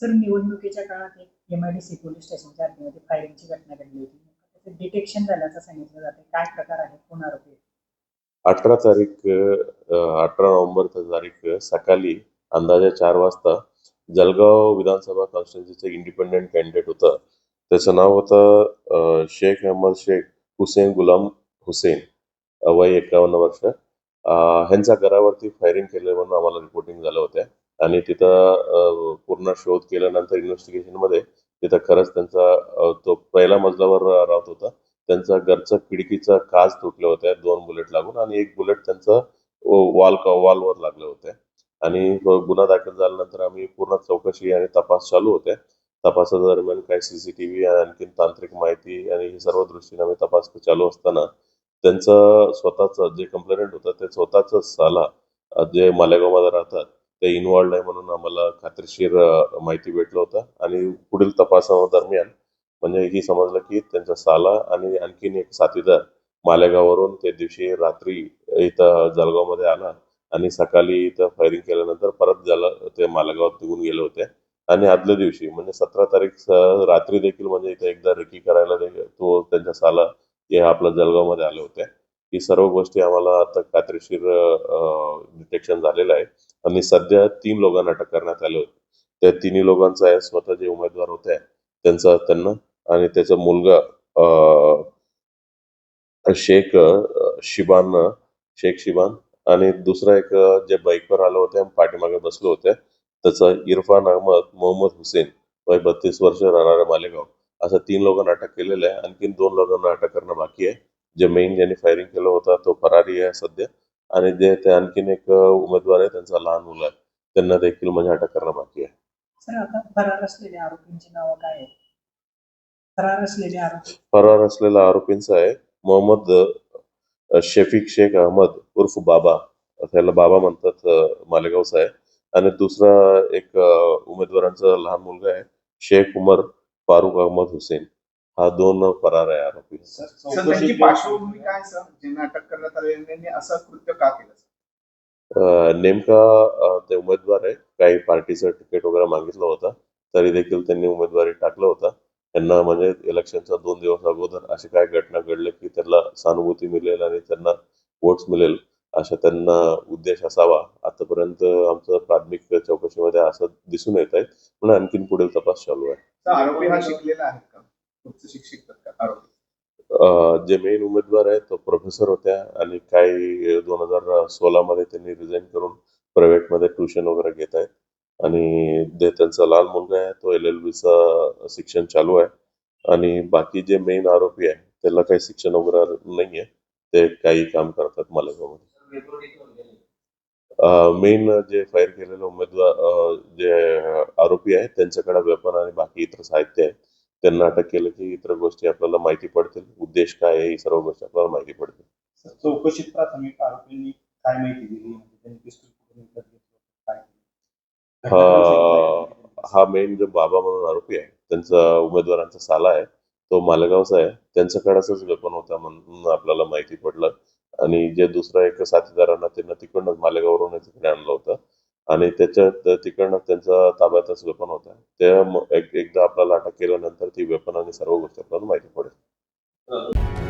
Sir निवडणुकीच्या काळात एक एमआयडीसी पोलीस स्टेशनच्या हद्दीमध्ये फायरिंगची घटना घडली होती. त्याचं डिटेक्शन झाल्याचं सांगितलं जाते. काय प्रकार आहे कोण आरोपी आहे? अठरा तारीख अठरा नोव्हेंबर तारीख सकाळी अंदाजे चार वाजता जळगाव विधानसभा कॉन्स्टिट्युन्सीचं इंडिपेंडेंट कॅन्डिडेट होतं. त्याचं नाव होतं शेख अहमद शेख हुसेन गुलाम हुसेन वय एकावन्न वर्ष. ह्यांच्या घरावरती फायरिंग केलं म्हणून आम्हाला रिपोर्टिंग झालं होतं आणि तिथं पूर्ण शोध केल्यानंतर इन्व्हेस्टिगेशनमध्ये तिथं खरंच त्यांचा तो पहिल्या मजल्यावर राहत होता. त्यांचा घरचं खिडकीचा काच तुटले होते दोन बुलेट लागून आणि एक बुलेट त्यांचं वॉल वॉलवर लागले होते आणि गुन्हा दाखल झाल्यानंतर आम्ही पूर्ण चौकशी आणि तपास चालू होते. तपासादरम्यान काही सीसीटीव्ही आणखी तांत्रिक माहिती आणि हे सर्व दृष्टीने आम्ही तपास चालू असताना त्यांचं स्वतःचं जे कंप्लेंट होतं ते स्वतःच साला जे मालेगावमध्ये राहतात ते इन्वॉल्ड आहे म्हणून आम्हाला खात्रीशीर माहिती भेटलं होतं. आणि पुढील तपासादरम्यान म्हणजे ही समजलं की त्यांचा साला आणि आणखीन एक साथीदार मालेगाववरून त्या दिवशी रात्री इथं जळगावमध्ये आला आणि सकाळी इथं फायरिंग केल्यानंतर परत झालं ते मालेगावात निघून गेले होते. आणि आदल्या दिवशी म्हणजे सतरा तारीख रात्री देखील म्हणजे इथे एकदा रेकी करायला तो त्यांच्या साला हे आपल्या जळगावमध्ये आले होते. ही सर्व गोष्टी आम्हाला आता खात्रीशीर डिटेक्शन झालेलं आहे. आणि सध्या तीन लोकांना अटक करण्यात आले होते. त्या तिन्ही लोकांचा आहे स्वतः जे उमेदवार होते त्यांचा त्यांना आणि त्याचा मुलगा अ, शेख शिबान शेख शिबान आणि दुसरा एक जे बाईकवर आलो होते पाठीमागे बसलो होते त्याचा इरफान अहमद मोहम्मद हुसेन वय बत्तीस वर्ष राहणारा मालेगाव. असं तीन लोकांना अटक केलेलं आहे. आणखीन दोन लोकांना अटक करणं बाकी आहे. जे मेन ज्यांनी फायरिंग केलं होतं तो फरारी आहे सध्या. आणि जे ते आणखीन एक उमेदवार आहे त्यांचा लहान मुलं आहे. त्यांना देखील म्हणजे अटक करणं बाकी आहे. सर आता फरार असलेल्या आरोपींची नावं काय आहेत? फरार असलेले आरोपी फरार असलेला आरोपींचा आहे मोहम्मद अ, शफीक शेख अहमद उर्फ बाबा. त्याला बाबा म्हणतात अ, मालेगावचा आहे आणि दुसरा एक अ, उमेदवारांचा लहान मुलगा आहे शेख उमर फारुख अहमद हुसेन. हा दोन फरार आहे आरोपी. सर त्यांची पार्श्वभूमी काय सर? ज्यांना अटक करण्यात आलेली त्यांनी असं कृत्य का केलं सर? अ, नेमका ते उमेदवार आहे काही पार्टीचं तिकीट वगैरे मागितलं होतं. तरी देखील त्यांनी उमेदवारी टाकलं होतं. त्यांना म्हणजे इलेक्शनच्या दोन दिवस अगोदर अशी काय घटना घडल्या की त्यांना सहानुभूती मिळेल आणि त्यांना वोट्स मिळेल अशा त्यांना उद्देश असावा. आतापर्यंत आमचं प्राथमिक चौकशीमध्ये असं दिसून येत आहे. पण आणखीन पुढील तपास चालू आहे. शिक्षित जे मेन उमेदवार आहे तो प्रोफेसर होत्या आणि काही दोन हजार सोळामध्ये त्यांनी रिझाईन करून प्रायव्हेटमध्ये ट्युशन वगैरे घेत आहेत. आणि जे त्यांचा लहान मुलगा आहे तो एल एल बीचा शिक्षण चालू आहे. आणि बाकी जे मेन आरोपी आहे त्याला काही शिक्षण वगैरे नाही आहे ते काही काम करतात मालेगावमध्ये. मेन जे फायर केलेले उमेदवार जे आरोपी आहेत त्यांच्याकडे वेपन आणि बाकी इतर साहित्य आहे. त्यांना अटक केलं की इतर गोष्टी आपल्याला माहिती पडतील. उद्देश काय आहे ही सर्व गोष्टी आपल्याला माहिती पडतील. चौकशीत प्राथमिक आरोपींनी काय माहिती दिली? म्हणजे? हा हा मेन जो बाबा म्हणून आरोपी आहे त्यांचा उमेदवारांचा साला आहे तो मालेगावचा आहे. त्यांच्याकडेच वेपन होता म्हणून आपल्याला माहिती पडलं. आणि जे दुसरा एक साथीदारांना त्यांना तिकडनंच मालेगाववरून तिकडे आणलं होतं. आणि त्याच्यात तिकडनं त्यांचा ताब्यातच वेपन होता त्या एक- एकदा आपल्याला अटक केल्यानंतर ती वेपन आणि सर्व गोष्टी आपल्याला माहिती पडेल.